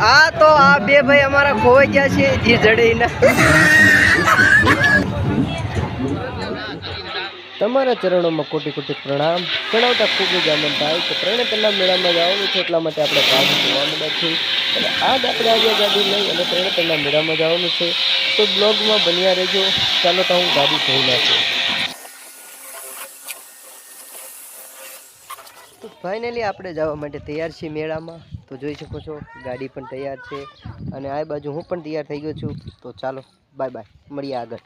આ તો આ બે ભાઈ અમારા ખોવાઈ ગયા છે, જે જડેના. તમારા ચરણોમાં કોટી કોટી પ્રણામ. જણાવતા ખૂબ જ આનંદ થાય કે ત્રણેતરના મેળામાં જવાનું છે, એટલા માટે આપણે ભાગ જોવા મળ્યા છીએ. અને આજ આપણે આજે ગાડી લઈ અને ત્રણેતરના મેળામાં જવાનું છે. તો બ્લોગમાં બન્યા રહેજો. ચાલો તો હું ગાડી જોઈ નાખું. તો ફાઇનલી આપણે જવા માટે તૈયાર છીએ મેળામાં. તો જોઈ શકો છો, ગાડી પણ તૈયાર છે અને આ બાજુ હું પણ તૈયાર થઈ ગયો છું. તો ચાલો બાય બાય મળીએ આગળ.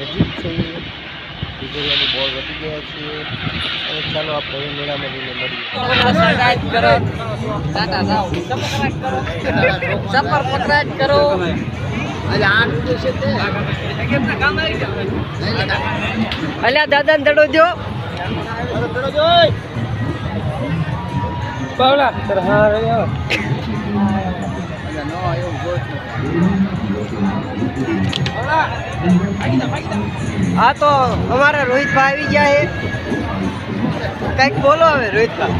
નજીક છીએ. બોલ વધી ગયા છીએ અને ચાલો આપણે મેળામાં જઈને મળીએ. અલ્યા દાદાને દડો જો હા તો અમારા રોહિતભાઈ આવી ગયા છે. કંઈક બોલો હવે રોહિતભાઈ.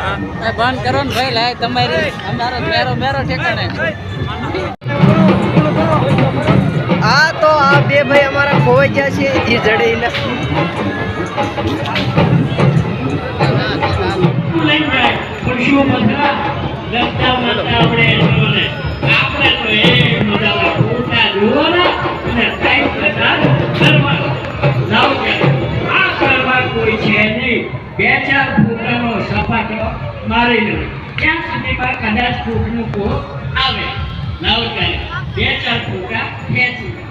બંધ કરો ને ભાઈ લાય તમારી. અમારો મેરો મેરો ઠેકાણે. આ તો આ બે ભાઈ અમારા ખોવાઈ ગયા છે જે જડેના બધા આપણે તો એ મજાના ફોટા ને અને ટાઈમ બે ચાર ફૂટનો સપાટો મારી લો. ત્યાં સુધીમાં કદાચ ફૂટનું કો આવે? નવ બે ચાર ફૂટા ખેંચી.